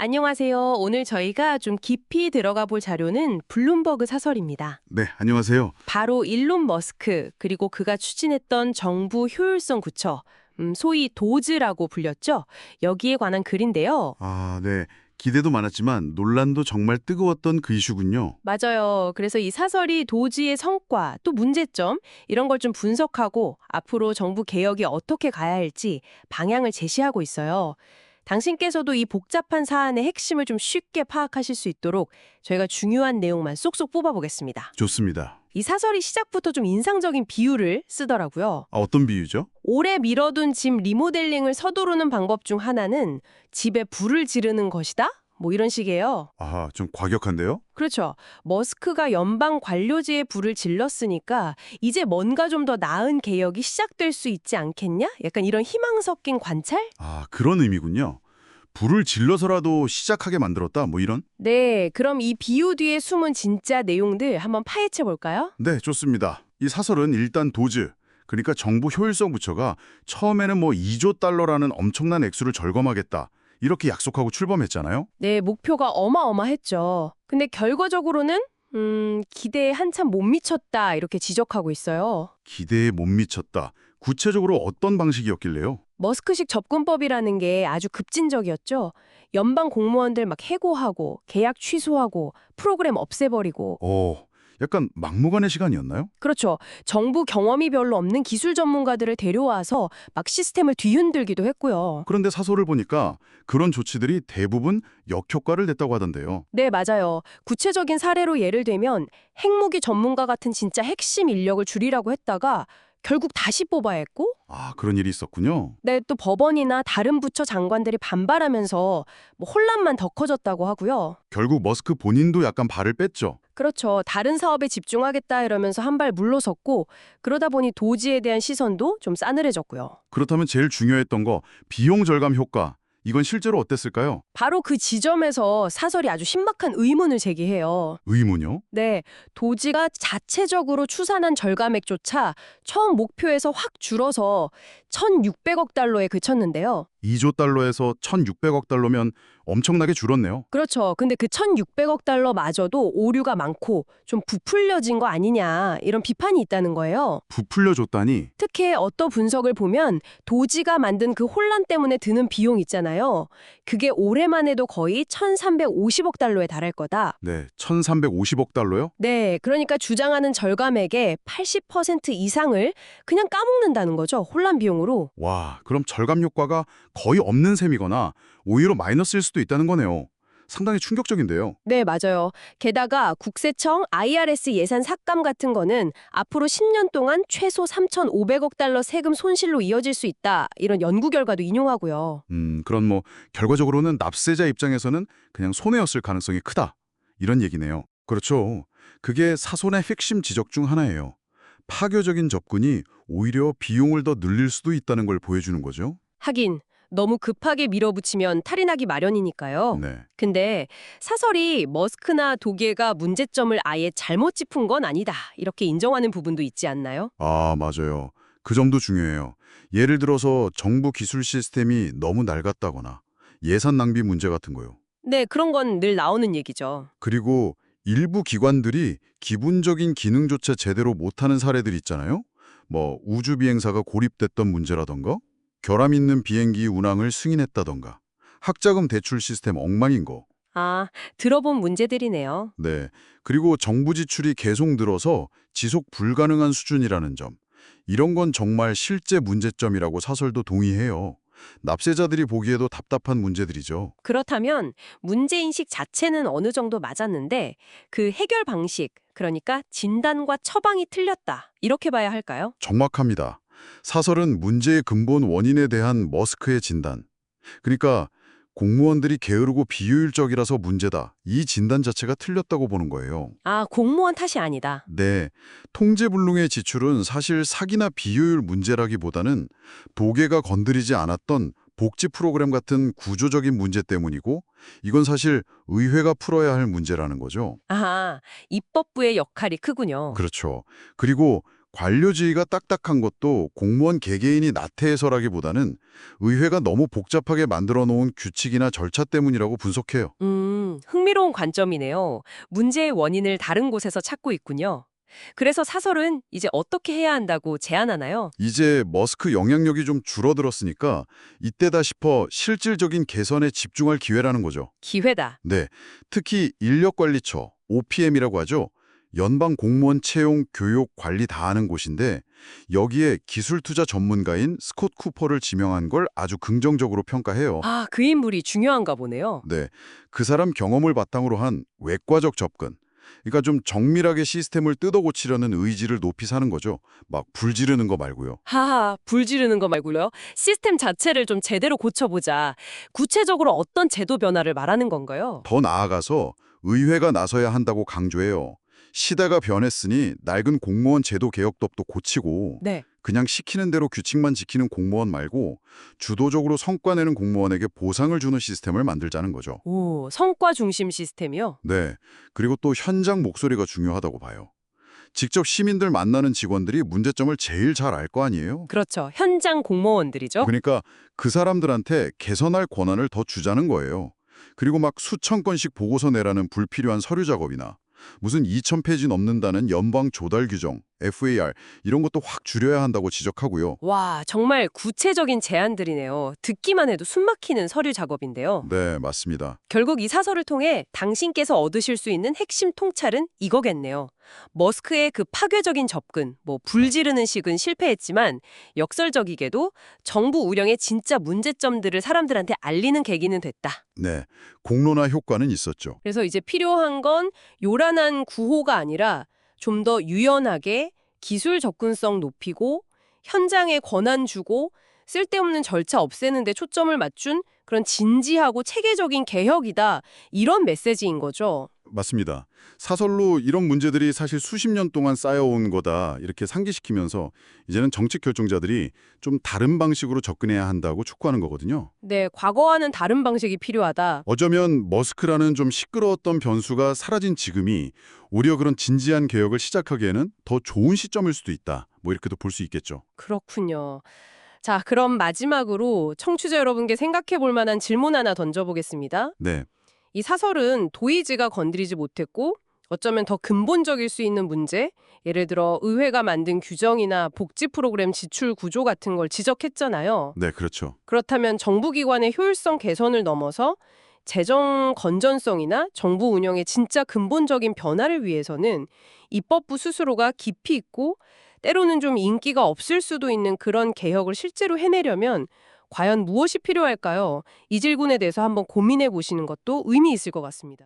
안녕하세요. 오늘 저희가 좀 깊이 들어가 볼 자료는 블룸버그 사설입니다. 네, 안녕하세요. 바로 일론 머스크, 그리고 그가 추진했던 정부 효율성 구처, 음, 소위 도즈라고 불렸죠. 여기에 관한 글인데요. 아, 네. 기대도 많았지만 논란도 정말 뜨거웠던 그 이슈군요. 맞아요. 그래서 이 사설이 도지의 성과, 또 문제점, 이런 걸 좀 분석하고 앞으로 정부 개혁이 어떻게 가야 할지 방향을 제시하고 있어요. 당신께서도 이 복잡한 사안의 핵심을 좀 쉽게 파악하실 수 있도록 저희가 중요한 내용만 쏙쏙 뽑아보겠습니다. 좋습니다. 이 사설이 시작부터 좀 인상적인 비유를 쓰더라고요. 아, 어떤 비유죠? 오래 미뤄둔 집 리모델링을 서두르는 방법 중 하나는 집에 불을 지르는 것이다? 뭐 이런 식이에요. 아, 좀 과격한데요? 그렇죠. 머스크가 연방 관료지에 불을 질렀으니까 이제 뭔가 좀 더 나은 개혁이 시작될 수 있지 않겠냐? 약간 이런 희망 섞인 관찰? 아, 그런 의미군요. 불을 질러서라도 시작하게 만들었다, 뭐 이런? 네, 그럼 이 비유 뒤에 숨은 진짜 내용들 한번 파헤쳐 볼까요? 네, 좋습니다. 이 사설은 일단 도즈, 그러니까 정부 효율성 부처가 처음에는 뭐 2조 달러라는 엄청난 액수를 절감하겠다. 이렇게 약속하고 출범했잖아요. 네, 목표가 어마어마했죠. 근데 결과적으로는 음, 기대에 한참 못 미쳤다 이렇게 지적하고 있어요. 기대에 못 미쳤다. 구체적으로 어떤 방식이었길래요? 머스크식 접근법이라는 게 아주 급진적이었죠. 연방 공무원들 막 해고하고 계약 취소하고 프로그램 없애버리고 어, 약간 막무가내 시간이었나요? 그렇죠. 정부 경험이 별로 없는 기술 전문가들을 데려와서 막 시스템을 뒤흔들기도 했고요. 그런데 사설을 보니까 그런 조치들이 대부분 역효과를 냈다고 하던데요. 네, 맞아요. 구체적인 사례로 예를 들면 핵무기 전문가 같은 진짜 핵심 인력을 줄이라고 했다가 결국 다시 뽑아야 했고 아, 그런 일이 있었군요. 네, 또 법원이나 다른 부처 장관들이 반발하면서 뭐 혼란만 더 커졌다고 하고요. 결국 머스크 본인도 약간 발을 뺐죠. 그렇죠. 다른 사업에 집중하겠다 이러면서 한 발 물러섰고 그러다 보니 도지에 대한 시선도 좀 싸늘해졌고요. 그렇다면 제일 중요했던 거 비용 절감 효과. 이건 실제로 어땠을까요? 바로 그 지점에서 사설이 아주 신박한 의문을 제기해요. 의문요? 네, 도지가 자체적으로 추산한 절감액조차 처음 목표에서 확 줄어서 1,600억 달러에 그쳤는데요. 2조 달러에서 1,600억 달러면 엄청나게 줄었네요. 그렇죠. 근데 그 1,600억 달러마저도 오류가 많고 좀 부풀려진 거 아니냐 이런 비판이 있다는 거예요. 부풀려 줬다니. 특히 어떤 분석을 보면 도지가 만든 그 혼란 때문에 드는 비용 있잖아요. 그게 올해만 해도 거의 1,350억 달러에 달할 거다. 네, 1,350억 달러요? 네, 그러니까 주장하는 절감액의 80% 이상을 그냥 까먹는다는 거죠. 혼란 비용 으로. 와, 그럼 절감 효과가 거의 없는 셈이거나 오히려 마이너스일 수도 있다는 거네요. 상당히 충격적인데요. 네, 맞아요. 게다가 국세청, IRS 예산 삭감 같은 거는 앞으로 10년 동안 최소 3,500억 달러 세금 손실로 이어질 수 있다. 이런 연구 결과도 인용하고요. 음, 그런 뭐 결과적으로는 납세자 입장에서는 그냥 손해였을 가능성이 크다. 이런 얘기네요. 그렇죠. 그게 사손의 핵심 지적 중 하나예요. 파교적인 접근이 오히려 비용을 더 늘릴 수도 있다는 걸 보여주는 거죠. 하긴 너무 급하게 밀어붙이면 탈이 나기 마련이니까요. 네. 근데 사설이 머스크나 도계가 문제점을 아예 잘못 짚은 건 아니다. 이렇게 인정하는 부분도 있지 않나요? 아, 맞아요. 그 점도 중요해요. 예를 들어서 정부 기술 시스템이 너무 낡았다거나 예산 낭비 문제 같은 거요. 네, 그런 건 늘 나오는 얘기죠. 그리고 일부 기관들이 기본적인 기능조차 제대로 못하는 사례들 있잖아요. 뭐 우주 비행사가 고립됐던 문제라던가 결함 있는 비행기 운항을 승인했다던가 학자금 대출 시스템 엉망인 거. 아, 들어본 문제들이네요. 네. 그리고 정부 지출이 계속 늘어서 지속 불가능한 수준이라는 점. 이런 건 정말 실제 문제점이라고 사설도 동의해요. 납세자들이 보기에도 답답한 문제들이죠. 그렇다면 문제인식 자체는 어느 정도 맞았는데 그 해결 방식, 그러니까 진단과 처방이 틀렸다. 이렇게 봐야 할까요? 정확합니다. 사설은 문제의 근본 원인에 대한 머스크의 진단. 그러니까 공무원들이 게으르고 비효율적이라서 문제다. 이 진단 자체가 틀렸다고 보는 거예요. 아, 공무원 탓이 아니다. 네, 통제불능의 지출은 사실 사기나 비효율 문제라기보다는 도계가 건드리지 않았던 복지 프로그램 같은 구조적인 문제 때문이고 이건 사실 의회가 풀어야 할 문제라는 거죠. 아하, 입법부의 역할이 크군요. 그렇죠. 그리고 관료지위가 딱딱한 것도 공무원 개개인이 나태해서라기보다는 의회가 너무 복잡하게 만들어 놓은 규칙이나 절차 때문이라고 분석해요. 음, 흥미로운 관점이네요. 문제의 원인을 다른 곳에서 찾고 있군요. 그래서 사설은 이제 어떻게 해야 한다고 제안하나요? 이제 머스크 영향력이 좀 줄어들었으니까 이때다 싶어 실질적인 개선에 집중할 기회라는 거죠. 기회다. 네, 특히 인력관리처, OPM이라고 하죠. 연방 공무원 채용, 교육, 관리 다 하는 곳인데 여기에 기술 투자 전문가인 스콧 쿠퍼를 지명한 걸 아주 긍정적으로 평가해요. 아, 그 인물이 중요한가 보네요. 네, 그 사람 경험을 바탕으로 한 외과적 접근. 그러니까 좀 정밀하게 시스템을 뜯어 고치려는 의지를 높이 사는 거죠. 막 불 지르는 거 말고요. 하하, 불 지르는 거 말고요. 시스템 자체를 좀 제대로 고쳐보자. 구체적으로 어떤 제도 변화를 말하는 건가요? 더 나아가서 의회가 나서야 한다고 강조해요. 시대가 변했으니 낡은 공무원 제도 개혁법도 고치고 네. 그냥 시키는 대로 규칙만 지키는 공무원 말고 주도적으로 성과 내는 공무원에게 보상을 주는 시스템을 만들자는 거죠. 오, 성과 중심 시스템이요? 네. 그리고 또 현장 목소리가 중요하다고 봐요. 직접 시민들 만나는 직원들이 문제점을 제일 잘 알 거 아니에요? 그렇죠. 현장 공무원들이죠. 그러니까 그 사람들한테 개선할 권한을 더 주자는 거예요. 그리고 막 수천 건씩 보고서 내라는 불필요한 서류 작업이나 무슨 2천 페이지 넘는다는 연방 조달 규정, FAR 이런 것도 확 줄여야 한다고 지적하고요. 와, 정말 구체적인 제안들이네요. 듣기만 해도 숨막히는 서류 작업인데요. 네, 맞습니다. 결국 이 사설을 통해 당신께서 얻으실 수 있는 핵심 통찰은 이거겠네요. 머스크의 그 파괴적인 접근, 뭐 불지르는 식은 실패했지만 역설적이게도 정부 운영의 진짜 문제점들을 사람들한테 알리는 계기는 됐다. 네, 공론화 효과는 있었죠. 그래서 이제 필요한 건 요란한 구호가 아니라 좀 더 유연하게 기술 접근성 높이고 현장에 권한 주고 쓸데없는 절차 없애는 데 초점을 맞춘 그런 진지하고 체계적인 개혁이다. 이런 메시지인 거죠. 맞습니다. 사설로 이런 문제들이 사실 수십 년 동안 쌓여온 거다 이렇게 상기시키면서 이제는 정책 결정자들이 좀 다른 방식으로 접근해야 한다고 촉구하는 거거든요. 네, 과거와는 다른 방식이 필요하다. 어쩌면 머스크라는 좀 시끄러웠던 변수가 사라진 지금이 오히려 그런 진지한 개혁을 시작하기에는 더 좋은 시점일 수도 있다. 뭐 이렇게도 볼 수 있겠죠. 그렇군요. 자, 그럼 마지막으로 청취자 여러분께 생각해 볼 만한 질문 하나 던져보겠습니다. 네. 이 사설은 도의지가 건드리지 못했고 어쩌면 더 근본적일 수 있는 문제, 예를 들어 의회가 만든 규정이나 복지 프로그램 지출 구조 같은 걸 지적했잖아요. 네, 그렇죠. 그렇다면 정부기관의 효율성 개선을 넘어서 재정 건전성이나 정부 운영의 진짜 근본적인 변화를 위해서는 입법부 스스로가 깊이 있고 때로는 좀 인기가 없을 수도 있는 그런 개혁을 실제로 해내려면 과연 무엇이 필요할까요? 이 질문에 대해서 한번 고민해 보시는 것도 의미 있을 것 같습니다.